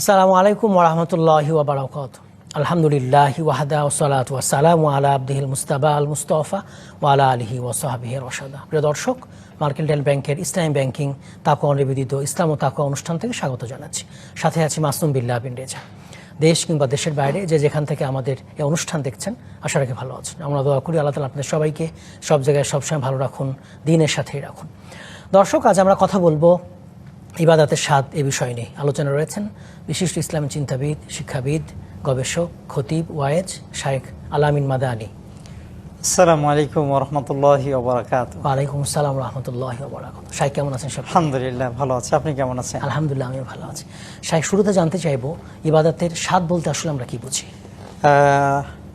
আসসালামু আলাইকুম ওরহমতুল্লাহি ওবরাকাত আলহামদুলিল্লাহ ওয়াহাদা ওসালাত ওয়াসালাম আলা আব্দিহিল মুস্তাবা আল মুস্তফা ওয়ালা আলহি ওসাহাবিহ রসাদা প্রিয় দর্শক, মার্কেন্টাইল ব্যাংকের ইসলামী ব্যাংকিং তাকুয়া নিবেদিত ইসলাম ও তাকুয়া অনুষ্ঠান থেকে স্বাগত জানাচ্ছি। সাথে আছি মাসুম বিল্লাহ বিন রেজা। দেশ কিংবা দেশের বাইরে যে যেখান থেকে আমাদের এই অনুষ্ঠান দেখছেন, আশা রাখি ভালো আছেন। আমরা দোয়া করি আল্লাহ তালা আপনাদের সবাইকে সব জায়গায় সবসময় ভালো রাখুন, দিনের সাথেই রাখুন। দর্শক, আজ আমরা কথা বলব ইবাদাতের স্বাদ এ বিষয় নিয়ে আলোচনা রয়েছেন বিশিষ্ট ইসলামী চিন্তাবিদ শিক্ষাবিদ গবেষক খতিব ওয়ায়েজ শায়েখ আলামিন মাদানি। আসসালামু আলাইকুম রহমতুল্লাহি ওবরাকাত ওয়ালাইকুম আসসালাম রহমতুল্লাহ বরাকাত শাইখ কেমন আছেন সব? আলহামদুলিল্লাহ ভালো আছে। আপনি কেমন আছেন? আলহামদুলিল্লাহ আমিও ভালো আছি। শাইখ শুরুতে জানতে চাইব ইবাদাতের স্বাদ বলতে আসলে আমরা কি বুঝি?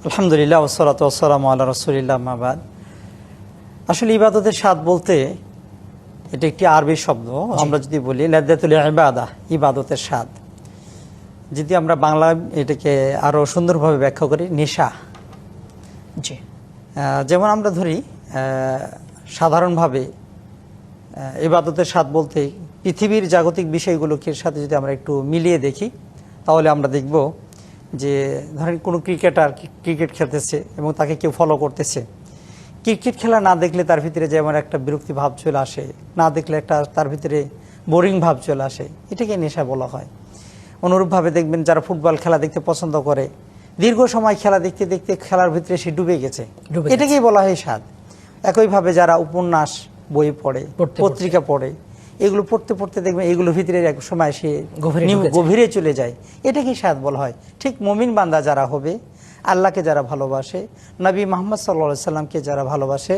আলহামদুলিল্লাহ ওসলাত ওসালাম আল্লাহ রসুলিল্লাহ মাবাদ আসলে ইবাদতের স্বাদ বলতে এটা একটি আরবি শব্দ। আমরা যদি বলি লেদাতুল ইবাদা ইবাদতের স্বাদ। যদি আমরা বাংলা এটাকে আরও সুন্দরভাবে ব্যাখ্যা করি নেশা। জি। যেমন আমরা ধরি সাধারণভাবে ইবাদতের স্বাদ বলতে পৃথিবীর জাগতিক বিষয়গুলোকে সাথে যদি আমরা একটু মিলিয়ে দেখি তাহলে আমরা দেখব যে ধরেন কোনো ক্রিকেটার ক্রিকেট খেলতেছে এবং তাকে কেউ ফলো করতেছে। ক্রিকেট খেলা না দেখলে তার ভিতরে যেমন একটা বিরক্তি ভাব চলে আসে না দেখলে একটা তার ভিতরে বোরিং ভাব চলে আসে এটাকে নেশা বলা হয়। অনুরূপভাবে দেখবেন যারা ফুটবল খেলা দেখতে পছন্দ করে দীর্ঘ সময় খেলা দেখতে দেখতে খেলার ভিতরে সে ডুবে গেছে। এটাকেই বলা হয় স্বাদ। একইভাবে যারা উপন্যাস বই পড়ে পত্রিকা পড়ে এগুলো পড়তে পড়তে দেখবেন এগুলো ভিতরে এক সময় সে। গভীরে চলে যায়। এটাকেই স্বাদ বলা হয়। ঠিক মমিন বান্দা যারা হবে আল্লাহকে যারা ভালোবাসে নবী মোহাম্মদ সাল্লা সাল্লামকে যারা ভালোবাসে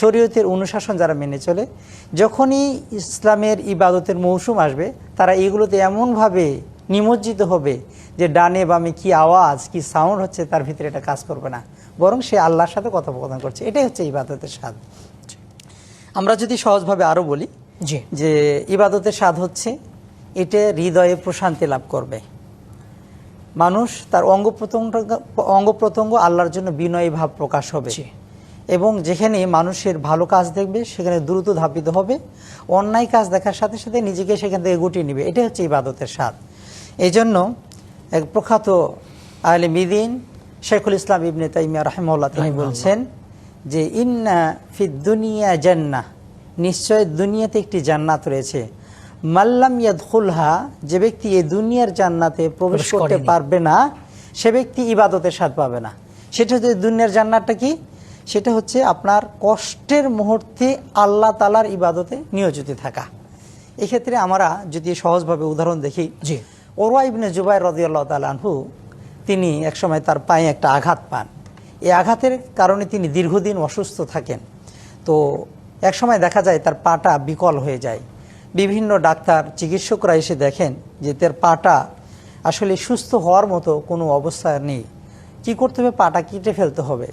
শরীয়তের অনুশাসন যারা মেনে চলে যখনই ইসলামের ইবাদতের মৌসুম আসবে তারা এগুলোতে এমনভাবে নিমজ্জিত হবে যে ডানে বামে কি আওয়াজ কি সাউন্ড হচ্ছে তার ভিতরে এটা কাজ করবে না। বরং সে আল্লাহর সাথে কথোপকথন করছে। এটাই হচ্ছে ইবাদতের স্বাদ। আমরা যদি সহজভাবে আরও বলি জি। যে ইবাদতের স্বাদ হচ্ছে এটা হৃদয়ে প্রশান্তি লাভ করবে। মানুষ তার অঙ্গ প্রত্যঙ্গ অঙ্গ প্রত্যঙ্গ আল্লাহর জন্য বিনয়ী ভাব প্রকাশ হবে। এবং যেখানে মানুষের ভালো কাজ দেখবে সেখানে দ্রুত ধাপিত হবে। অন্যায় কাজ দেখার সাথে সাথে নিজেকে সেখান থেকে গুটিয়ে নেবে। এটাই হচ্ছে ইবাদতের স্বাদ। এই জন্য এক প্রখ্যাত আলে মিদিন শেখুল ইসলাম ইবনে তাইমিয়া রাহেমউল্লাহ তিনি। বলছেন যে ইন্না ফিদ দুনিয়া জান্নাহ। নিশ্চয় দুনিয়াতে একটি জান্নাত রয়েছে। মাল্লাম ইয়াদখুলহা যে ব্যক্তি এই দুনিয়ার জান্নাতে প্রবেশ করতে পারবে না সে ব্যক্তি ইবাদতের স্বাদ পাবে না। সেটা হচ্ছে দুনিয়ার জান্নাতটা কি? সেটা হচ্ছে আপনার কষ্টের মুহূর্তে আল্লাহ তালার ইবাদতে নিয়োজিত থাকা। এক্ষেত্রে আমরা যদি সহজভাবে উদাহরণ দেখি জি। ওরওয়া ইবনে জুবাইর রদিয়াল্লাহ তালানহু তিনি একসময় তার পায়ে একটা আঘাত পান। এই আঘাতের কারণে তিনি দীর্ঘদিন অসুস্থ থাকেন। তো একসময় দেখা যায় তার পাটা বিকল হয়ে যায়। বিভিন্ন ডাক্তার চিকিৎসকরা এসে দেখেন যে তার পাটা আসলে সুস্থ হওয়ার মতো কোনো অবস্থা নেই। কি করতে হবে? পাটা কেটে ফেলতে হবে।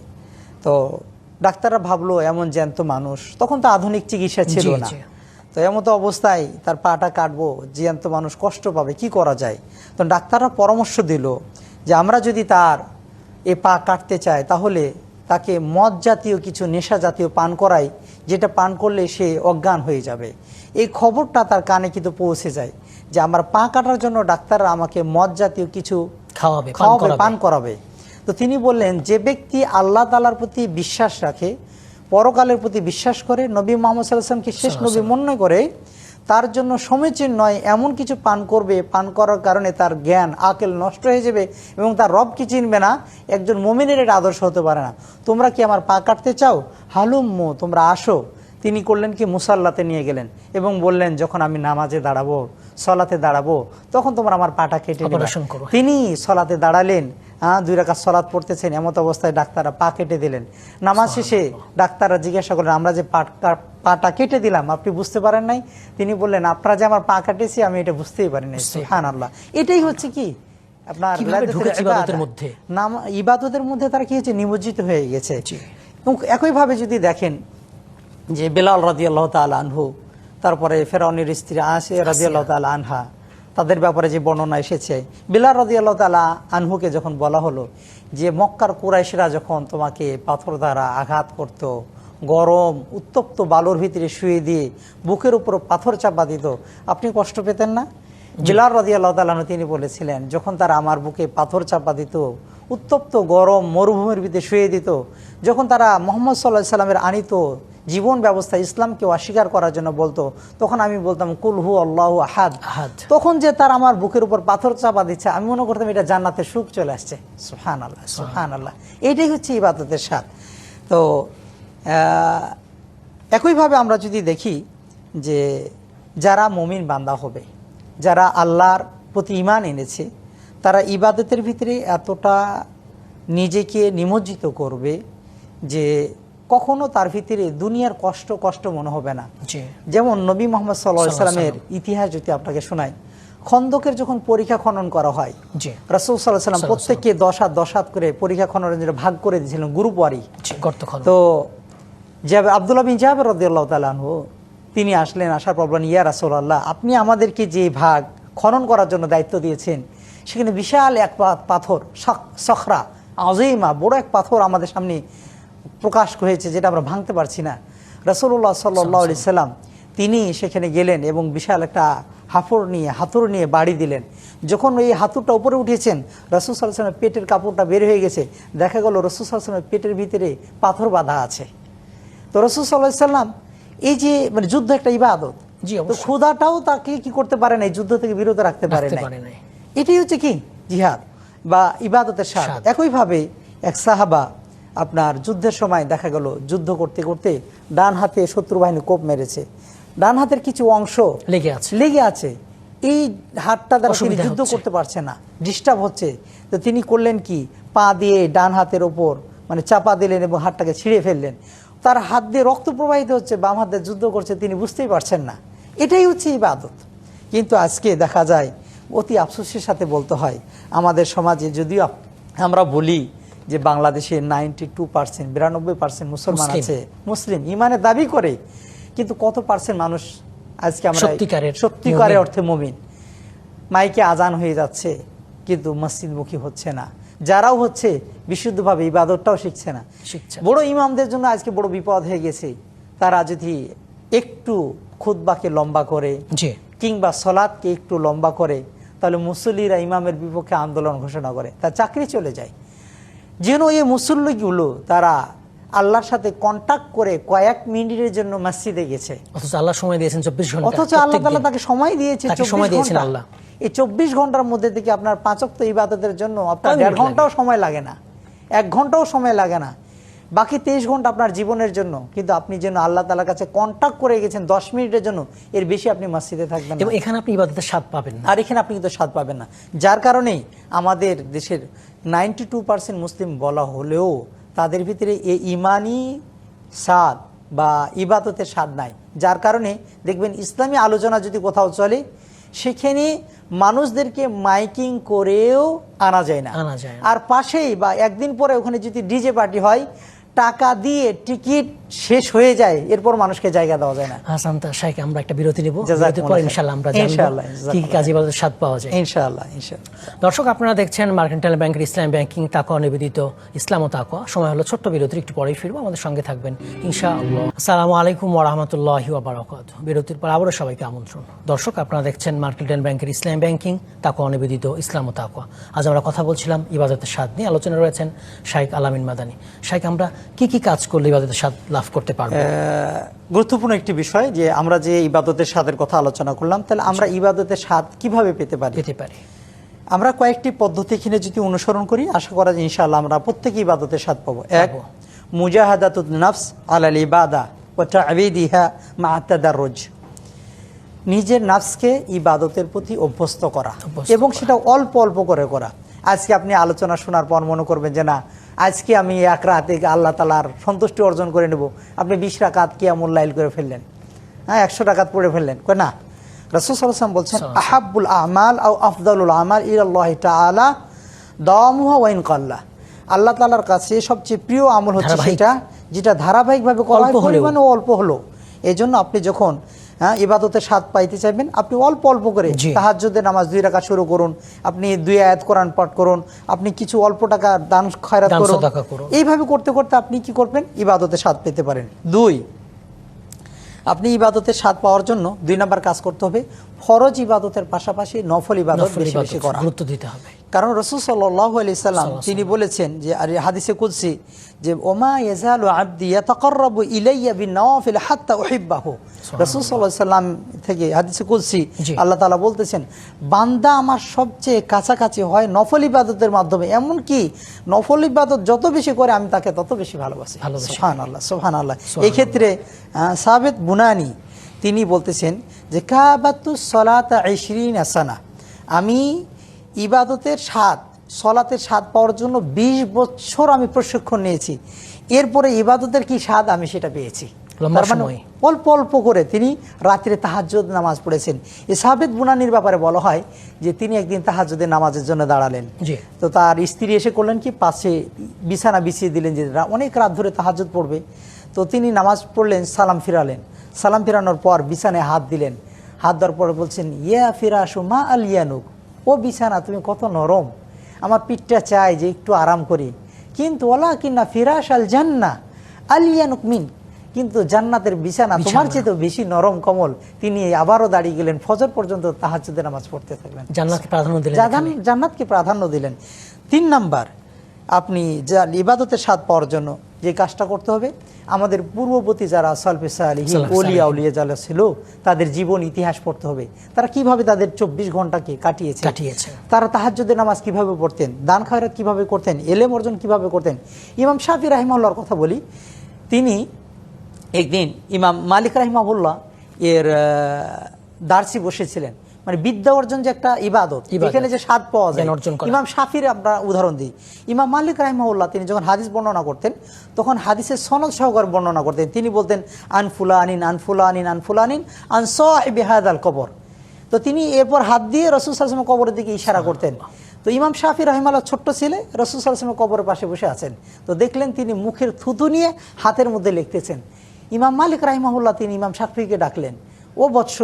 তো ডাক্তাররা ভাবলো এমন জ্যান্ত মানুষ। তখন তো আধুনিক চিকিৎসা ছিল না। তো এমতো অবস্থায় তার পাটা কাটবো জ্যান্ত মানুষ কষ্ট পাবে কি করা যায়? তো ডাক্তাররা পরামর্শ দিল যে আমরা যদি তার এ পা কাটতে চাই তাহলে তাকে মদ জাতীয় কিছু নেশা জাতীয় পান করাই যেটা পান করলে সে অজ্ঞান হয়ে যাবে। এই খবরটা তার কানে কিন্তু পৌঁছে যায় যে আমার পা কাটার জন্য ডাক্তাররা আমাকে মদ জাতীয় কিছু খাওয়াবে খাওয়াবে পান করাবে। তো তিনি বললেন যে ব্যক্তি আল্লাহ তালার প্রতি বিশ্বাস রাখে পরকালের প্রতি বিশ্বাস করে নবী মোহাম্মদ সাল্লাহামকে শেষ নবী মনে করে তার জন্য সমীচীন নয়, এমন কিছু পান করবে। পান করার কারণে তার জ্ঞান আকেল নষ্ট হয়ে যাবে এবং তার রব কি চিনবে না? একজন মোমিনের এটা আদর্শ হতে পারে না। তোমরা কি আমার পা কাটতে চাও? হালুম্মু তোমরা আসো। তিনি করলেন কি? মুসাল্লাতে নিয়ে গেলেন এবং বললেন যখন আমি নামাজে দাঁড়াবো সলাতে দাঁড়াবো তখন তোমার আমার পাটা কেটে। তিনি সলাতে দাঁড়ালেন হ্যাঁ দুই রাকাত সলাৎ পড়তেছেন এমত অবস্থায় ডাক্তাররা পা কেটে দিলেন। নামাজ শেষে ডাক্তাররা জিজ্ঞাসা করলেন আমরা যে পা- কা- পাটা কেটে দিলাম আপনি বুঝতে পারেন নাই? তিনি বললেন আপনারা যে আমার পা কাটেছি আমি এটা বুঝতেই পারি নাই। হ্যাঁ আল্লাহ এটাই হচ্ছে কি? আপনার। ইবাদতের মধ্যে? তারা কি হচ্ছে নিমজ্জিত হয়ে গেছে। এবং একইভাবে যদি দেখেন যে বেলাল রাদিয়াল্লাহ তাআলা আনহু তারপরে ফেরাউনির স্ত্রী আসে রাদিয়াল্লাহ তাআলা আনহা তাদের ব্যাপারে যে বর্ণনা এসেছে বিলাল রাদিয়াল্লাহ তাআলা আনহুকে যখন বলা হলো যে মক্কার কুরাইশরা যখন তোমাকে পাথর দ্বারা আঘাত করত গরম উত্তপ্ত বালুর ভিতরে শুয়ে দিয়ে বুকের উপর পাথর চাপা দিত আপনি কষ্ট পেতেন না? বিলাল রাজি আল্লাহ তালাহ তিনি বলেছিলেন যখন তারা আমার বুকে পাথর চাপা দিত উত্তপ্ত গরম মরুভূমির ভিতরে শুয়ে দিত যখন তারা মোহাম্মদ সাল্লাহ সাল্লামের আনিত জীবন ব্যবস্থা ইসলামকে অস্বীকার করার জন্য বলতো তখন আমি বলতাম কুলহু আল্লাহ আহাদ। আহাদ। তখন যে তার আমার বুকের উপর পাথর চাপা দিচ্ছে আমি মনে করতাম এটা জান্নাতে সুখ চলে আসছে। সুহান আল্লাহ সুহান আল্লাহ এইটাই হচ্ছে ইবাদতের স্বাদ। তো একইভাবে আমরা যদি দেখি যে যারা মমিন বান্দা হবে যারা আল্লাহর প্রতি ইমান এনেছে তারা ইবাদতের ভিতরে এতটা নিজেকে নিমজ্জিত করবে যে কখনো তার ভিতরে দুনিয়ার কষ্ট কষ্ট মনে হবে না। যেমন নবী মোহাম্মদ সাল্লামের ইতিহাস যদি আপনাকে শোনাই খন্দকের যখন পরীক্ষা খনন করা হয় রাসুল সাল্লাহ সাল্লাম প্রত্যেককে দশ হাত দশ হাত করে পরীক্ষা খননের জন্য ভাগ করে দিয়েছিলেন গ্রুপ ওয়ারি। তো জাবে আবদুল্লাহ বিন জাহাবের রদিয়াল্লাহ তালানহু তিনি আসলেন আসার পর বলেন ইয়া রাসূলুল্লাহ আপনি আমাদেরকে যে ভাগ খনন করার জন্য দায়িত্ব দিয়েছেন সেখানে বিশাল এক পাথর সখ- সখরা আজিমা বড় এক পাথর আমাদের সামনে প্রকাশ হয়েছে যেটা আমরা ভাঙতে পারছি না। রাসূলুল্লাহ সাল্লাহ আলি সাল্লাম তিনি সেখানে গেলেন এবং বিশাল একটা হাফড় নিয়ে হাতুর নিয়ে বাড়ি দিলেন। যখন ওই হাতুরটা উপরে উঠেছেন রসুল সাল্লামের পেটের কাপড়টা বের হয়ে গেছে দেখা গেল রসুল সাল্লামের পেটের ভিতরে পাথর বাঁধা আছে। তো রসুল সাল্লাহ সাল্লাম এই যে মানে যুদ্ধ একটা ইবাদত। জি, তো। ক্ষুধাটাও তাকে কি করতে পারে না যুদ্ধ থেকে বিরত রাখতে পারে না। এটাই হচ্ছে কি? জিহাদ বা ইবাদতের স্বাদ। একইভাবে এক সাহাবা আপনার যুদ্ধের সময় দেখা গেল যুদ্ধ করতে করতে ডান হাতে শত্রু বাহিনী কোপ মেরেছে। ডান হাতের কিছু অংশ লেগে আছে। লেগে আছে। এই হাতটা দ্বারা তিনি যুদ্ধ করতে পারছে না। ডিস্টার্ব হচ্ছে। তো তিনি করলেন কি? পা দিয়ে ডান হাতের ওপর মানে চাপা দিলেন এবং হাতটাকে ছিঁড়ে ফেললেন। তার হাত দিয়ে রক্ত প্রবাহিত হচ্ছে বাম হাত দিয়ে যুদ্ধ করছে তিনি বুঝতেই পারছেন না। এটাই হচ্ছে ইবাদত। কিন্তু আজকে দেখা যায় অতি আফসোসের সাথে বলতে হয় আমাদের সমাজে যদিও আমরা বলি যে বাংলাদেশে নাইনটি টু পার্সেন্ট বিরানব্বই পার্সেন্ট মুসলমান আছে মুসলিম ইমানের দাবি করে। কিন্তু কত পার্সেন্ট মানুষ আজকে আমরা সত্যিকারের সত্যিকারের অর্থে মমিন? মাইকে আজান হয়ে যাচ্ছে কিন্তু মসজিদমুখী হচ্ছে না। যারাও হচ্ছে বিশুদ্ধভাবে ইবাদতটাও শিখছে না। বড় ইমামদের জন্য আজকে বড় বিপদ হয়ে গেছে। তারা যদি একটু খুতবাকে লম্বা করে কিংবা সলাদকে একটু লম্বা করে তাহলে মুসল্লিরা ইমামের বিপক্ষে আন্দোলন ঘোষণা করে। তার চাকরি চলে যায়। যেন এই মুসল্লিগুলো তারা আল্লাহর সাথে কন্ট্যাক্ট করে কয়েক মিনিটের জন্য মসজিদে গেছে। অথচ আল্লাহ সময় দিয়েছেন চব্বিশ ঘণ্টা অথচ আল্লাহ দিন। তাকে সময় দিয়েছে সময় দিয়েছেন আল্লাহ। এই চব্বিশ ঘণ্টার মধ্যে থেকে আপনার পাঁচক্ত ইবাদতের জন্য আপনার দেড় ঘন্টাও সময় লাগে না। এক ঘন্টাও সময় লাগে না। বাকি তেইশ ঘণ্টা আপনার জীবনের জন্য। কিন্তু আপনি যেন আল্লাহ তালার কাছে কন্ট্যাক্ট করে গেছেন দশ মিনিটের জন্য এর বেশি আপনি মসজিদে থাকবেন এবং এখানে আপনি ইবাদতের স্বাদ পাবেন না। আর এখানে আপনি কিন্তু স্বাদ পাবেন না। যার কারণেই আমাদের দেশের নাইনটি টু পার্সেন্ট মুসলিম বলা হলেও তাদের ভিতরে এ ইমানি স্বাদ বা ইবাদতের স্বাদ নাই যার কারণে দেখবেন ইসলামী আলোচনা যদি কোথাও চলে সেখানে মানুষদেরকে মাইকিং করেও আনা যায় না আনা যায় না। আর পাশেই বা একদিন পরে ওখানে যদি ডিজে পার্টি হয় টাকা দিয়ে টিকিট শেষ হয়ে যায় এরপর মানুষকে জায়গা দেওয়া যায় না। হাসান তা শাইখ আমরা একটা বিরতি নেব। বিরতির পর খাইর। ইনশাল্লাহ আমরা জানব ইনশাআল্লাহ, কি কি। কাজে ইবাদতের স্বাদ পাওয়া যায়। ইনশাআল্লাহ ইনশাআল্লাহ। দর্শক আপনারা দেখছেন মার্কেন্টাইল ব্যাংকের ইসলাম ব্যাংকিং তাকওয়া নিবেদিত ইসলাম ও তাকওয়া। সময় হলো ছোট্ট বিরতির একটু পরেই ফিরবো। আমাদের সঙ্গে থাকবেন ইনশাআল্লাহ। আসসালামু আলাইকুম ওয়া রাহমাতুল্লাহি ওয়া বারাকাতুহু বিরতির পর আবারও সবাইকে আমন্ত্রণ। দর্শক আপনারা দেখছেন মার্কেন্টাইল ব্যাংকের ইসলাম ব্যাংকিং তাকওয়া নিবেদিত ইসলাম ও তাকওয়া। আজ আমরা কথা বলছিলাম ইবাদতের স্বাদ নিয়ে। আলোচনা রয়েছেন শাইখ আলামিন মাদানি। শাইখ আমরা কি কি কাজ করলে ইবাদতের স্বাদ লাভ করতে পারব। গুরুত্বপূর্ণ একটি বিষয় যে আমরা যে ইবাদতের স্বাদের কথা আলোচনা করলাম তাহলে আমরা ইবাদতের স্বাদ কীভাবে পেতে পারি? পেতে পারি। আমরা কয়েকটি পদ্ধতি এখানে যদি অনুসরণ করি আশা করা যায় ইনশাআল্লাহ আমরা প্রত্যেকে ইবাদতের স্বাদ পাবো। এক পাবো। মুজাহাদাতুন নফস আলাল ইবাদা ও তাবিদিহা মা তাদাররুজ। নিজের নাফসকে ইবাদতের প্রতি অভ্যস্ত করা এবং সেটা অল্প অল্প করে করা। আজকে আপনি আলোচনা শোনার পর মনে করবেন যে না আজকে আমি এক রাতে আল্লাহ তালার সন্তুষ্টি অর্জন করে নেব। আপনি বিশ রাকাত কিয়ামুল লাইল করে ফেললেন। হ্যাঁ একশো টাকাত পড়ে ফেললেন। কয় না? রসুল বলছেন আহাবুল আমাল আও আফদালুল আমাল ইল্লাহ তাআলা দাওয়ামুহা ওয়াইন কাল্লা। আল্লাহ তাআলার কাছে সবচেয়ে প্রিয় আমল হচ্ছে। সেটা যেটা ধারাবাহিকভাবে। পরিমাণে অল্প হলো এই জন্য আপনি যখন হ্যাঁ ইবাদতের স্বাদ পাইতে চাইবেন আপনি অল্প অল্প করে জি। তাহাজ্জুদের নামাজ দুই টাকা শুরু করুন আপনি দুই আয়াত কোরআন পাঠ করুন আপনি কিছু অল্প টাকা দান খয়রাত করুন। এইভাবে করতে করতে আপনি কি করবেন ইবাদতের স্বাদ পেতে পারেন দুই আপনি ইবাদতের স্বাদ পাওয়ার জন্য দুই নাম্বার কাজ করতে হবে ফরজ ইবাদতের পাশাপাশি নফল ইবাদত বেশি বেশি করা। গুরুত্ব দিতে হবে। কারণ রসুল সাল্লাহ সাল্লাম তিনি বলেছেন যে আর হাদিসে কুদসি যে ওমা ইলাইয়া বিন-নওয়াফিল হাত্তা উহিব্বাহু। রসুল সাল্লাল্লাহু সাল্লাম থেকে হাদিসে কুদসি আল্লাহ তাআলা বলতেছেন বান্দা আমার সবচেয়ে কাছাকাছি হয় নফল ইবাদতের মাধ্যমে। এমন কি নফল ইবাদত যত বেশি করে আমি তাকে তত বেশি ভালোবাসি। ভালোবাসি। সুবহানাল্লাহ সুবহানাল্লাহ। এই ক্ষেত্রে আহ, সাবেত বুনানি তিনি বলতেছেন যে কাবাতু সলাতা ইশরিন আসানা আমি ইবাদতের স্বাদ সলাতের স্বাদ পাওয়ার জন্য ২০ বছর আমি প্রশিক্ষণ নিয়েছি। এরপরে ইবাদতের কি স্বাদ আমি সেটা পেয়েছি। মানে। অল্প অল্প করে তিনি রাত্রে তাহাজ্জুদ নামাজ পড়েছেন। এ সাবেদ বুনানির ব্যাপারে বলা হয় যে তিনি একদিন তাহাজ্জুদের নামাজের জন্য দাঁড়ালেন। তো তার স্ত্রী এসে করলেন কি পাশে বিছানা বিছিয়ে দিলেন যে অনেক রাত ধরে তাহাজুদ পড়বে। তো তিনি নামাজ পড়লেন সালাম ফিরালেন। সালাম ফিরানোর পর বিছানায় হাত দিলেন। হাত দেওয়ার পরে বলছেন ইয়া ফিরাসু মা আল ইয়ানুক। ও বিছানা তুমি কত নরম। আমার পিঠটা চাই যে একটু আরাম করি। কিন্তু ওলা কিনা ফিরাস আল জান্না আল ইয়ানুক মিন। কিন্তু জান্নাতের বিছানা তোমার চেয়ে তো বেশি নরম কমল। তিনি আবারও দাঁড়িয়ে গেলেন। ফজর পর্যন্ত তাহাজুদের নামাজ পড়তে থাকলেন। জান্নাতকে প্রাধান্য দিলেন জান্নাতকে প্রাধান্য দিলেন। তিন নাম্বার আপনি যা ইবাদতের স্বাদ পাওয়ার জন্য যে কাজটা করতে হবে। আমাদের পূর্ববর্তী যারা সলফে সালিহীন। উলিয়া যারা ছিল তাদের জীবন ইতিহাস পড়তে হবে। তারা কীভাবে তাদের চব্বিশ ঘন্টাকে কাটিয়েছে? কাটিয়েছে। তারা তাহাজ্জুদের নামাজ কীভাবে পড়তেন? দান খায়রাত কীভাবে করতেন? এলেম অর্জন কীভাবে করতেন? ইমাম শাফি রাহিমাল্লাহর কথা বলি। তিনি একদিন ইমাম মালিক রাহিমাহুল্লাহ এর দার্সি বসেছিলেন। মানে বিদ্যা অর্জন যে একটা ইবাদত। এখানে যে স্বাদ পাওয়া যায়। অর্জন ইমাম শাফির আমরা উদাহরণ দিই। ইমাম মালিক রাহিমাহুল্লাহ তিনি যখন হাদিস বর্ণনা করতেন তখন হাদিসের সনদ সহকারে বর্ণনা করতেন। তিনি বলতেন আনফুলা আনিন আনফুলা আনিন আনফুলা আনিন আন সাহিবিহাদ আল কবর। তো তিনি এরপর হাত দিয়ে রসুল সাল্লামের কবরের দিকে ইশারা করতেন। তো ইমাম শাফি রহিমাল্লাহ ছোট্ট ছেলে রসুল সাল্লামের কবরের পাশে বসে আছেন। তো দেখলেন তিনি মুখের থুতু নিয়ে হাতের মধ্যে লিখতেছেন। ইমাম মালিক রাহিমাহুল্লাহ তিনি ইমাম শাফিকে ডাকলেন ও বৎস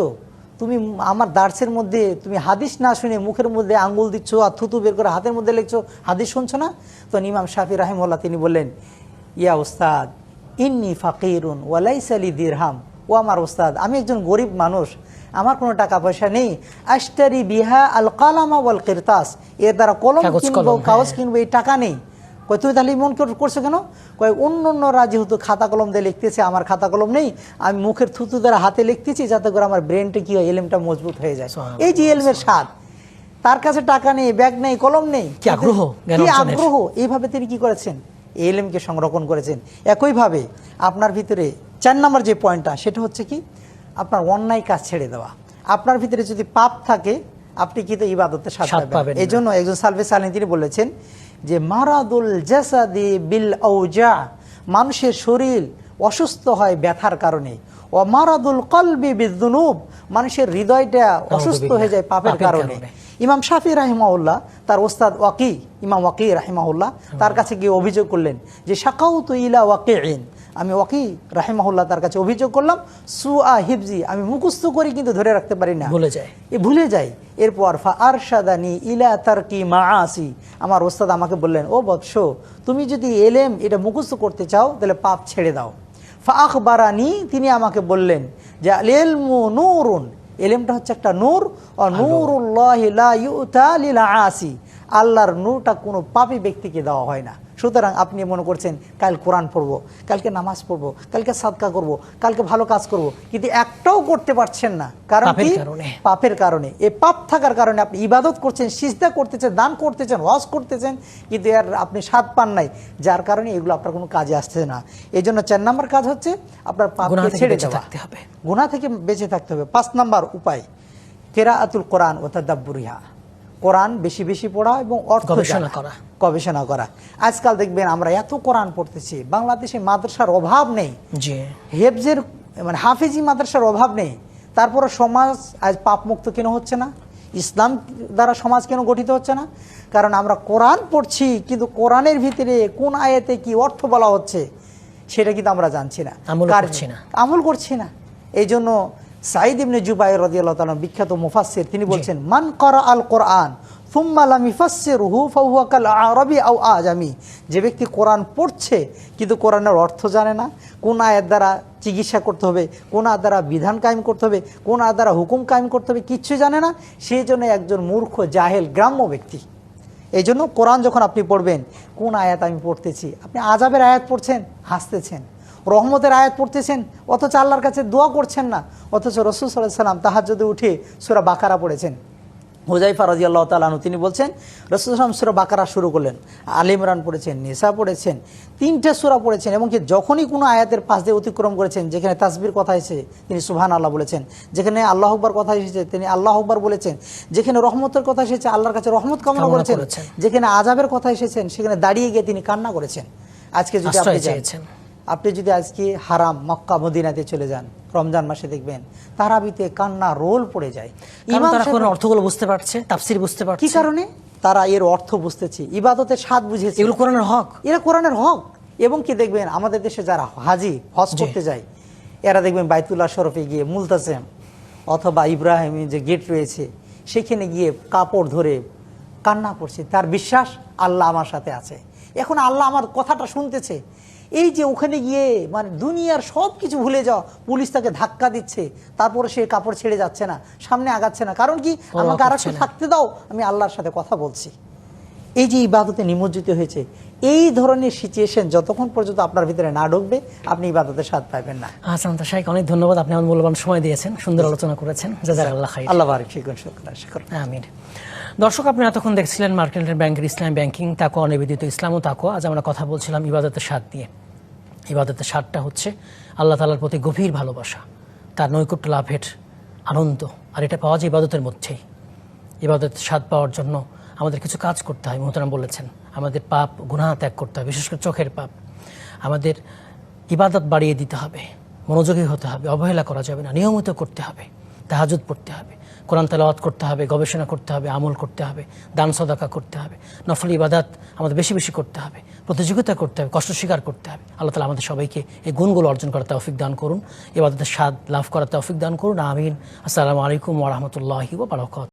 তুমি আমার দার্সের মধ্যে তুমি হাদিস না শুনে মুখের মধ্যে আঙ্গুল দিচ্ছ আর থুতু বের করে হাতের মধ্যে লিখছো হাদিস শুনছো না? তো ইমাম শাফি রাহিমুল্লাহ তিনি বললেন ইয়া ওস্তাদ ইন্নি ফাকিরুন ওয়ালাইস আলী দিরহাম। ও আমার ওস্তাদ আমি একজন গরিব মানুষ আমার কোনো টাকা পয়সা নেই। আশতারি বিহা আল কালামা ওয়াল কিরতাস এর দ্বারা কলম কিনবো কাগজ হ্যাঁ। কিনবো এই টাকা নেই। কয় তুই তাহলে মন করছ কেন? কয় অন্য অন্যরা যেহেতু খাতা কলম দিয়ে লিখতেছে আমার খাতা কলম নেই আমি মুখের থুতু দ্বারা হাতে লিখতেছি যাতে করে আমার ব্রেনটা কি হয় এলেমটা মজবুত হয়ে যায়। এই যে এলমের স্বাদ তার কাছে টাকা নেই ব্যাগ নেই কলম নেই। কি আগ্রহ? কি আগ্রহ? এইভাবে তিনি কি করেছেন? এই এলেমকে সংরক্ষণ করেছেন। একইভাবে আপনার ভিতরে চার নম্বর যে পয়েন্টটা সেটা হচ্ছে কি? আপনার অন্যায় কাজ ছেড়ে দেওয়া। আপনার ভিতরে যদি পাপ থাকে আপনি কিন্তু ইবাদতের স্বাদ পাবেন। পাবেন এই জন্য একজন সালভে সালিন তিনি বলেছেন যে মারাদুল জাসাদি বিল ঔজা মানুষের শরীর অসুস্থ হয় ব্যথার কারণে। ও মারাদুল কলবি বিদ্যুনুব মানুষের হৃদয়টা অসুস্থ হয়ে যায় পাপের কারণে। ইমাম শাফি রাহিমাউল্লাহ তার ওস্তাদ ওয়াকি ইমাম ওয়াকি রাহিমাউল্লাহ তার কাছে গিয়ে অভিযোগ করলেন যে শাকাউ তো ইলা ওয়াকিন আমি ওয়াকি রাহিমাহুল্লাহ তার কাছে অভিযোগ করলাম সু আ হিবজি আমি মুখস্থ করি কিন্তু ধরে রাখতে পারি না। ভুলে যায়। এ ভুলে যাই এরপর ফা আরশাদানি ইলা তার কি মা আসি আমার ওস্তাদ আমাকে বললেন ও বৎস তুমি যদি এলেম এটা মুখস্থ করতে চাও তাহলে পাপ ছেড়ে দাও। ফা আখবারানি তিনি আমাকে বললেন যে ইলমু নূরুন। এলেমটা হচ্ছে একটা নূর। ও নূরুল্লাহি লা ইউতা লিল আসি আল্লাহর নূরটা কোনো পাপী ব্যক্তিকে দেওয়া হয় না। সুতরাং আপনি মনে করছেন কাল কোরআন পড়ব কালকে নামাজ পড়ব কালকে সাদকা করব কালকে ভালো কাজ করব। কিন্তু একটাও করতে পারছেন না। কারণ পাপের কি? কারণে। পাপের কারণে। এই পাপ থাকার কারণে আপনি ইবাদত করছেন সিজদা করতেছেন দান করতেছেন ওয়াজ করতেছেন কিন্তু এর আপনি স্বাদ পান নাই যার কারণে এগুলো আপনার কোনো কাজে আসছে না। এই জন্য চার নম্বর কাজ হচ্ছে আপনার পাপকে ছেড়ে থাকতে হবে। গুনাহ থেকে বেঁচে থাকতে হবে। পাঁচ নাম্বার উপায় কেরাআতুল কোরআন ও তাদাব্বুরিহা। কোরআন বেশি বেশি পড়া এবং অর্থ গবেষণা করা। গবেষণা করা। আজকাল দেখবেন আমরা এত কোরআন পড়তেছি বাংলাদেশে মাদ্রাসার অভাব নেই। জি। হেফজের মানে হাফিজি মাদ্রাসার অভাব নেই। তারপরে সমাজ আজ পাপ মুক্ত কেন হচ্ছে না? ইসলাম দ্বারা সমাজ কেন গঠিত হচ্ছে না? কারণ আমরা কোরআন পড়ছি কিন্তু কোরআনের ভিতরে কোন আয়াতে কি অর্থ বলা হচ্ছে সেটা কিন্তু আমরা জানছি না। আমলও কার- করছি না। আমল করছি না। এই জন্য সাইদ ইবনে জুবাই রাদিয়াল্লাহু তাআলা বিখ্যাত মুফাসসির তিনি বলছেন মান করা আল কোরআন সুম্মা লাম ইফাসসিরহু ফাহুয়া কাল আরাবি আও আজামি। যে ব্যক্তি কোরআন পড়ছে কিন্তু কোরআনের অর্থ জানে না কোন আয়াত দ্বারা চিকিৎসা করতে হবে কোন আয়াত দ্বারা বিধান কায়েম করতে হবে কোন আয়াত দ্বারা হুকুম কায়েম করতে হবে কিচ্ছু জানে না সেই জন্য একজন মূর্খ জাহেল গ্রাম্য ব্যক্তি। এই জন্য কোরআন যখন আপনি পড়বেন কোন আয়াত আমি পড়তেছি আপনি আজাবের আয়াত পড়ছেন হাসতেছেন। রহমতের আয়াত পড়তেছেন অথচ আল্লাহর কাছে দোয়া করছেন না অথচ রসুল সাল্লাহ সাল্লাম তাহার যদি উঠে সুরা বাকারা পড়েছেন হুজাইফা রাজি আল্লাহ তালানু তিনি বলছেন রসুল সাল্লাম সুরা বাকারা শুরু করলেন আল ইমরান পড়েছেন নেশা পড়েছেন তিনটে সুরা পড়েছেন এবং কি যখনই কোনো আয়াতের পাশ দিয়ে অতিক্রম করেছেন যেখানে তাসবির কথা এসেছে তিনি সুহান আল্লাহ বলেছেন যেখানে আল্লাহ আকবার কথা এসেছে তিনি আল্লাহ আকবার বলেছেন যেখানে রহমতের কথা এসেছে আল্লাহর কাছে রহমত কামনা করেছেন। যেখানে আজাবের কথা এসেছেন সেখানে দাঁড়িয়ে গিয়ে তিনি কান্না করেছেন আজকে যদি আপনি চেয়েছেন। আপনি যদি আজকে হারাম মক্কা মদিনাতে চলে যান রমজান মাসে দেখবেন তারাবিতে কান্না রোল পড়ে যায়। ইমাম অর্থগুলো বুঝতে পারছে তাফসির বুঝতে পারছে। কি কারণে? তারা এর অর্থ বুঝতেছে ইবাদতের স্বাদ বুঝেছে। এগুলো কোরআনের হক। এরা কোরআনের হক। এবং কি দেখবেন আমাদের দেশে যারা হাজি হজ করতে যায় এরা দেখবেন বাইতুল্লাহ শরফে গিয়ে মুলতাসেম অথবা ইব্রাহিম যে গেট রয়েছে সেখানে গিয়ে কাপড় ধরে কান্না করছে। তার বিশ্বাস আল্লাহ আমার সাথে আছে। এখন আল্লাহ আমার কথাটা শুনতেছে। এই যে ওখানে গিয়ে মানে দুনিয়ার সব কিছু ভুলে যাওয়া পুলিশ তাকে ধাক্কা দিচ্ছে তারপরে সে কাপড় ছেড়ে যাচ্ছে না সামনে আগাচ্ছে না। কারণ কি? আমাকে আর থাকতে দাও আমি আল্লাহর সাথে কথা বলছি। এই যে ইবাদতে নিমজ্জিত হয়েছে এই ধরনের সিচুয়েশন যতক্ষণ পর্যন্ত আপনার ভিতরে না ঢুকবে আপনি ইবাদতের স্বাদ পাবেন না। হাসান শাইক অনেক ধন্যবাদ। আপনি আমার মূল্যবান সময় দিয়েছেন সুন্দর আলোচনা করেছেন। জাজাক আল্লাহ আল্লাহ বারিক শুক্র আমির দর্শক, আপনি এতক্ষণ দেখছিলেন মার্কেন্টাইল ব্যাংকের ইসলাম ব্যাংকিং, তাকোয়া নিবেদিত ইসলাম ও তাকোয়া। আজ আমরা কথা বলছিলাম ইবাদতের স্বাদ নিয়ে। ইবাদতের স্বাদটা হচ্ছে আল্লাহ তালার প্রতি গভীর ভালোবাসা, তার নৈকট্য লাভের আনন্দ, আর এটা পাওয়া যায় ইবাদতের মধ্যেই। ইবাদতের স্বাদ পাওয়ার জন্য আমাদের কিছু কাজ করতে হয়। মোহতারাম বলেছেন, আমাদের পাপ, গুনাহ ত্যাগ করতে হবে, বিশেষ করে চোখের পাপ। আমাদের ইবাদত বাড়িয়ে দিতে হবে, মনোযোগী হতে হবে, অবহেলা করা যাবে না, নিয়মিত করতে হবে তাহাজুদ পড়তে হবে। কোরআন তেলাওয়াত করতে হবে, গবেষণা করতে হবে, আমল করতে হবে, দান, সদাকা করতে হবে, নফল ইবাদাত আমাদের বেশি বেশি করতে হবে, প্রতিযোগিতা করতে হবে, কষ্ট স্বীকার করতে হবে। আল্লাহ তালা আমাদের সবাইকে এই গুণগুলো অর্জন করার তৌফিক দান করুন এবাদতের স্বাদ লাভ করার তৌফিক দান করুন, আমিন। আসসালামু আলাইকুম ওরহমতুল্লাহি ও বারকাত